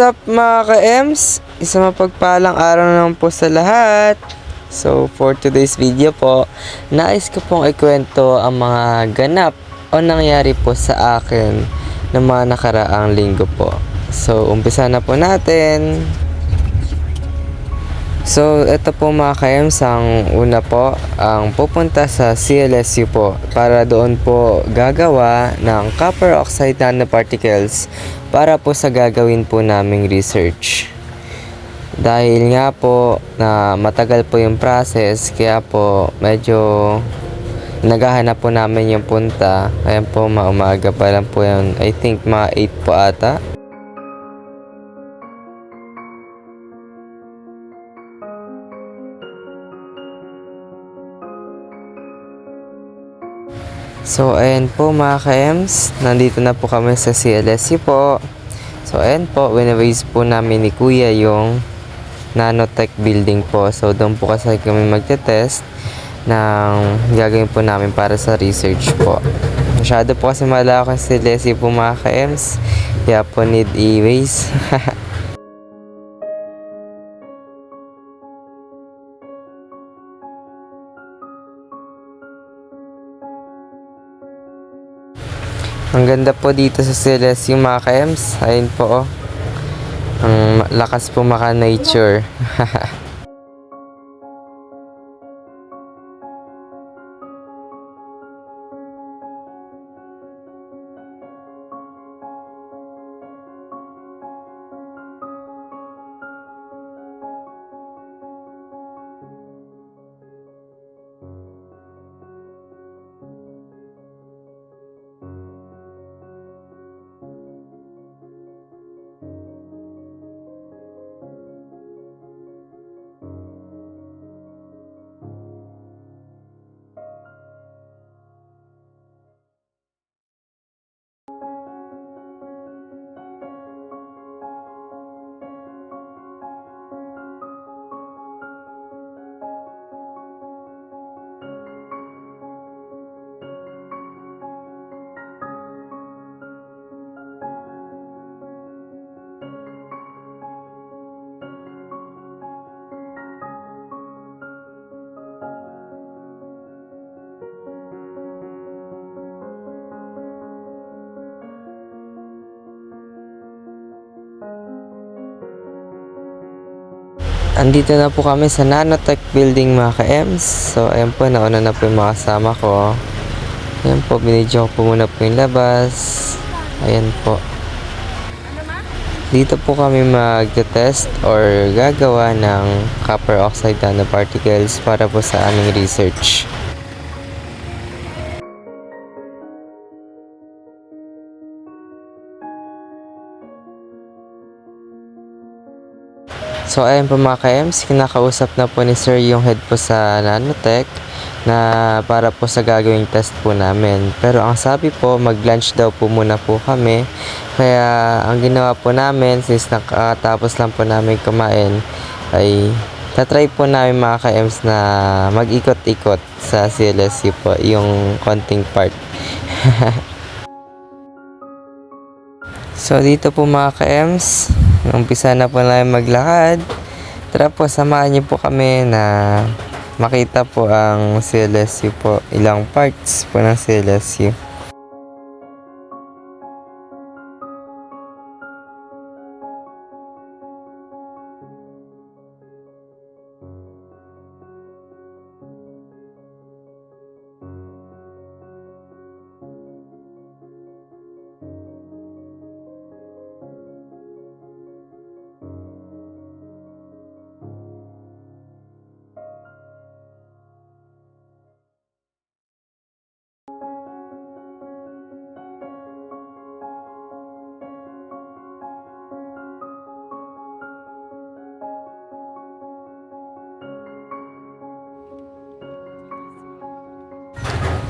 What's up mga ka-Ems? Isang mapagpalang araw naman po sa lahat. So for today's video po, nais ko pong ikwento ang mga ganap o nangyari po sa akin ng mga nakaraang linggo po. So umpisa na po natin. So, ito po mga ka-Ems, ang una po, ang pupunta sa CLSU po para doon po gagawa ng copper oxide nanoparticles para po sa gagawin po naming research. Dahil nga po na matagal po yung process, kaya po medyo naghahanap po namin yung punta. Kaya po maumaga pa lang po yun. I think mga 8 po ata. So, ayan po mga ka-Ems. Nandito na po kami sa CLSU po. So, ayan po. Winaways po namin ni Kuya yung nanotech building po. So, doon po kasi kami magte-test ng gagawin po namin para sa research po. Masyado po kasi malaki sa CLSU po mga ka-Ems. Kaya po need e-ways. ganda po dito sa CLSU mga ka-Ems. Ayun po oh. Ang lakas po maka-nature. Andito na po kami sa Nanotech Building mga ka-Ems. So, ayan po, nauna na po yung mga kasama ko. Ayan po, binidyo ko po muna po yung labas. Ayan po. Dito po kami mag-test or gagawa ng copper oxide nanoparticles para po sa aming research. So ayun po mga ka-Ems, kinakausap na po ni Sir yung head po sa Nanotech na para po sa gagawing test po namin. Pero ang sabi po, mag-lunch daw po muna po kami. Kaya ang ginawa po namin, since nakatapos lang po namin kumain, ay tatry po namin mga ka-Ems na mag-ikot-ikot sa CLSU po, yung konting part. so dito po mga ka-Ems, umpisa na po namin maglakad. Tara po, samahan niyo po kami na makita po ang CLSU po, ilang parts po ng CLSU.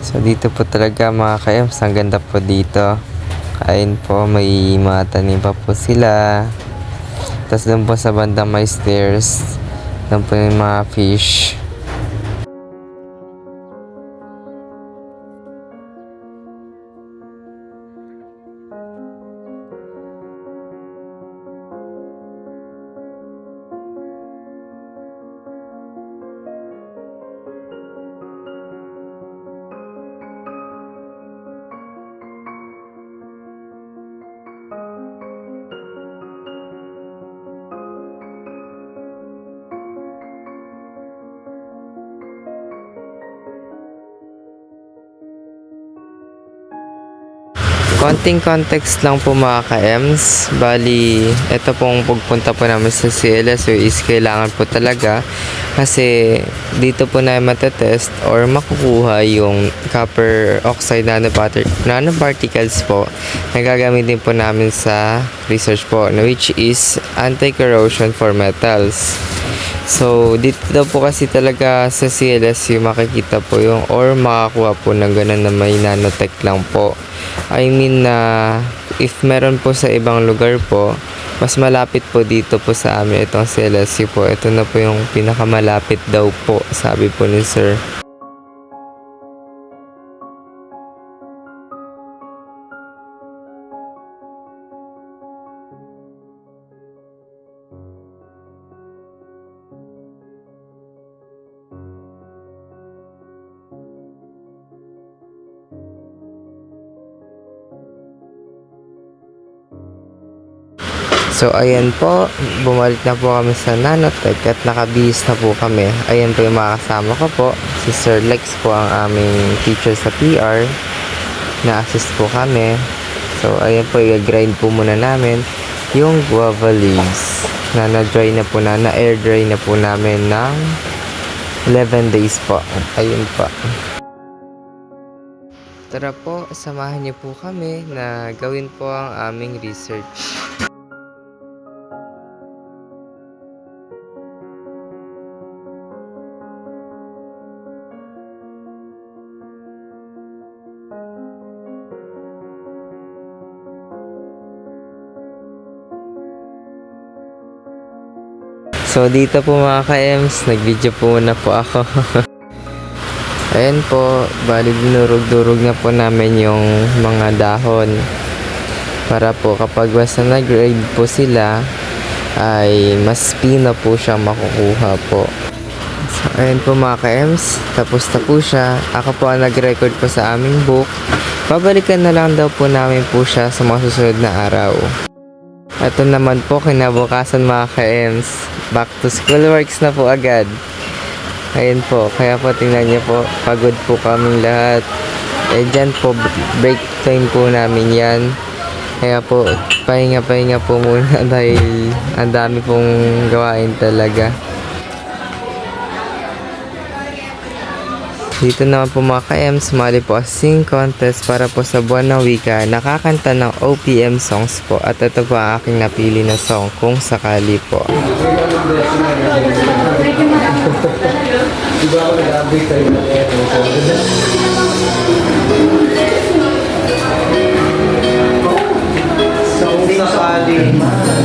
So dito po talaga mga ka-Ems, ang ganda po dito. Kain po, may mga tanim pa po sila. Tapos doon po sa bandang may stairs, doon po yung mga fish. Konting context lang po mga ka-EMS. Bali, ito pong pagpunta po namin sa CLSU is kailangan po talaga kasi dito po na matetest or makukuha yung copper oxide nanopartic- nanoparticles po na gagamitin po namin sa research po which is anti-corrosion for metals. So, dito po kasi talaga sa CLSU makikita po yung or makakuha po ng ganun na may nanotech lang po. I mean na if meron po sa ibang lugar po, mas malapit po dito po sa amin itong CLSU po. Ito na po yung pinakamalapit daw po, sabi po ni sir. So, ayan po, bumalik na po kami sa Nanotech at nakabihis na po kami. Ayan po yung mga kasama ko po. Si Sir Lex po ang aming teacher sa PR. Na-assist po kami. So, ayan po, i-grind po muna namin yung guava leaves na na-dry na po na, na-air dry na po namin ng 11 days po. Ayun po. Tara po, samahan niyo po kami na gawin po ang aming research. So dito po mga ka-EMS, nag-video po muna po ako. Ayan po, bali dinurog-durog na po namin yung mga dahon. Para po kapag basta nag-grade po sila, ay mas pino po siyang makukuha po. So, ayan po mga ka-EMS, tapos na po siya. Ako po ang nag-record po sa aming book. Babalikan na lang daw po namin po siya sa mga susunod na araw. Ito naman po kinabukasan mga ka-EMS. Back to school works na po agad. Ayun po, kaya po tingnan niyo po, pagod po kaming lahat. Eh dyan po, break time po namin yan. Kaya po, pahinga-pahinga po muna dahil ang dami pong gawain talaga. Dito naman po mga ka-M, sumali po sing contest para po sa buwan ng wika, nakakanta ng OPM songs po. At ito po ang aking napili na song kung sakali po. Kung sakali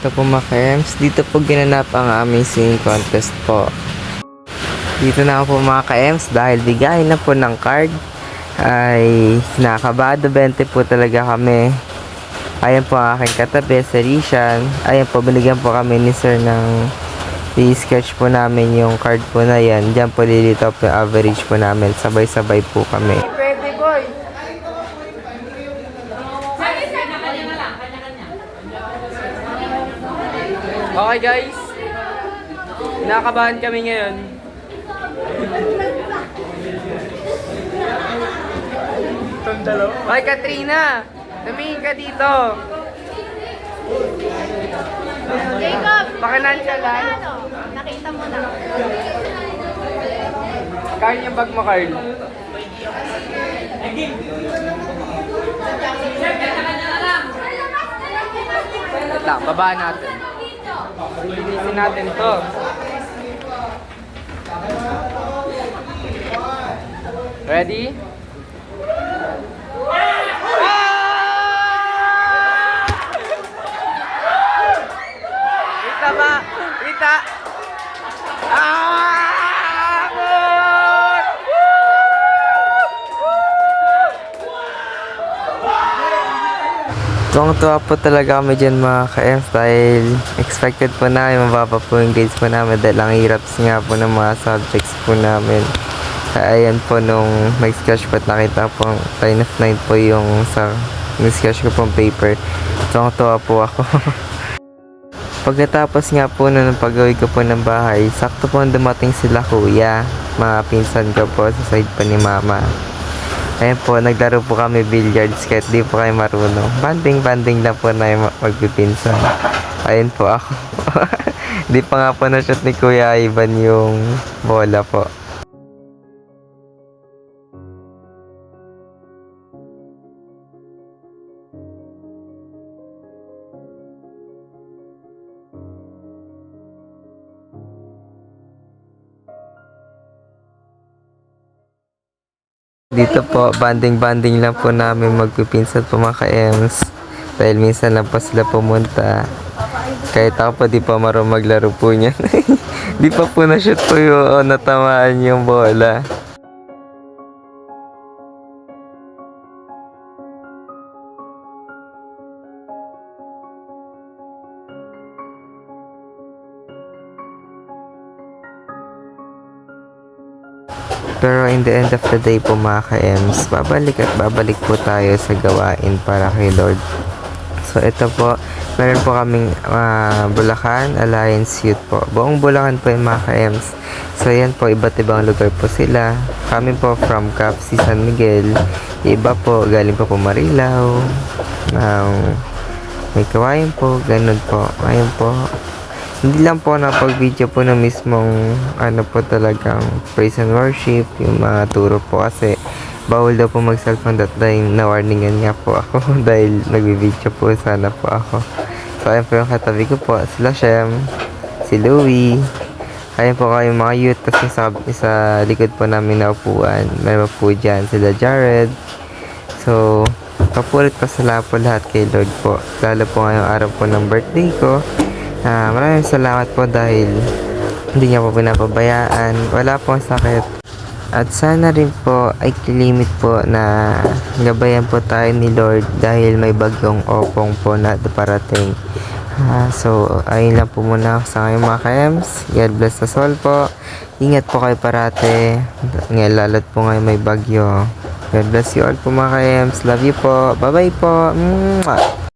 Ito po mga ka-Ems, dito po ginanap ang aming singing contest po. Dito na po mga ka-Ems dahil bigay na po ng card ay nakabado 20 po talaga kami. Ayan po ang aking katabi, si Rishan. Ayan po, binigyan po kami ni Sir ng i-sketch po namin yung card po na yan. Diyan po lilitaw po yung average po namin. Sabay-sabay po kami. Okay guys, nakakabahan kami ngayon. Itong dalawa. Okay Katrina, tumingin ka dito. Jacob! Pakinansya lang. Ano? Nakita mo na. Carl yung bag mo Carl. Wait lang, babaan natin. Linisin natin to. Ready? Kita ba? Kita! Tuwang-tuwa po talaga kami dyan mga ka-Ems dahil expected po namin mababa po yung grades po namin dahil ang hirap nga po ng mga subjects po namin. Kaya ayan po nung mag-sketch po at nakita po ang 9 of 9 po yung sa sketch ko pong paper. Tuwang-tuwa po ako. Pagkatapos nga po nun ng pag ko po ng bahay, sakto po dumating sila kuya, mga pinsan ko po sa side pa ni mama. Ayun po, naglaro po kami billiards kahit di po kayo marunong. Banding-banding na po na yung ma- magpipinsan. Ayun po ako. di pa nga po na-shot ni Kuya Ivan yung bola po. Dito po, banding-banding lang po namin magpipinsan po mga ka-Ems. Dahil minsan lang po sila pumunta. Kahit ako pa di pa marunong maglaro po niyan. di pa po na-shoot po yung natamaan yung bola. Pero in the end of the day po mga ka-Ems, babalik at babalik po tayo sa gawain para kay Lord. So ito po, meron po kaming ah, Bulacan Alliance Youth po. Buong Bulacan po yung mga ka-Ems. So yan po, iba't ibang lugar po sila. Kami po from Capsi San Miguel. Iba po, galing po po Marilao. ng may kawain po, ganun po. Ayun po. Hindi lang po napag-video po ng mismong ano po talagang praise and worship, yung mga turo po kasi bawal daw po mag-cellphone that time na warningan nga po ako dahil nag-video po sana po ako. So ayun po yung katabi ko po, sila Shem, si Louie, ayun po kayo mga youth kasi sa, sa likod po namin na upuan, meron po dyan sila Jared. So, kapulit pa sa po lahat kay Lord po. Lalo po ngayong araw po ng birthday ko. Ah, maraming salamat po dahil hindi niya po pinapabayaan. Wala pong sakit. At sana rin po ay kilimit po na gabayan po tayo ni Lord dahil may bagyong opong po na parating. Ah, so, ayun lang po muna sa ngayon mga ka-Ems. God bless us all po. Ingat po kayo parate. Ngayon lalo't po ngayon may bagyo. God bless you all po mga ka-Ems. Love you po. Bye-bye po. Mwah!